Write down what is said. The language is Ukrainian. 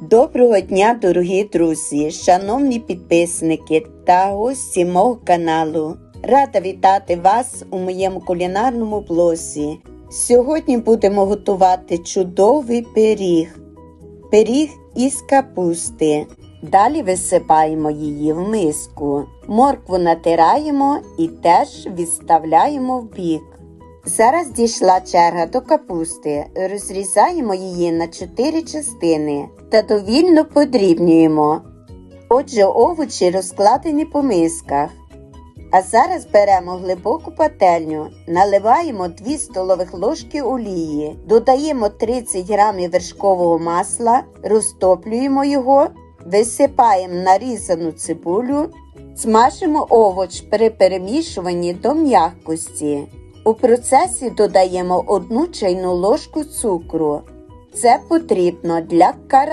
Доброго дня, дорогі друзі, шановні підписники та гості мого каналу. Рада вітати вас у моєму кулінарному блозі. Сьогодні будемо готувати чудовий пиріг. Пиріг із капусти. Далі висипаємо її в миску. Моркву натираємо і теж відставляємо в бік. Зараз дійшла черга до капусти. Розрізаємо її на 4 частини та довільно подрібнюємо. Отже, овочі розкладені по мисках. А зараз беремо глибоку пательню, наливаємо 2 столових ложки олії, додаємо 30 грамів вершкового масла, розтоплюємо його, висипаємо нарізану цибулю, смажимо овоч при перемішуванні до м'якості. У процесі додаємо одну чайну ложку цукру. Це потрібно для карамелі.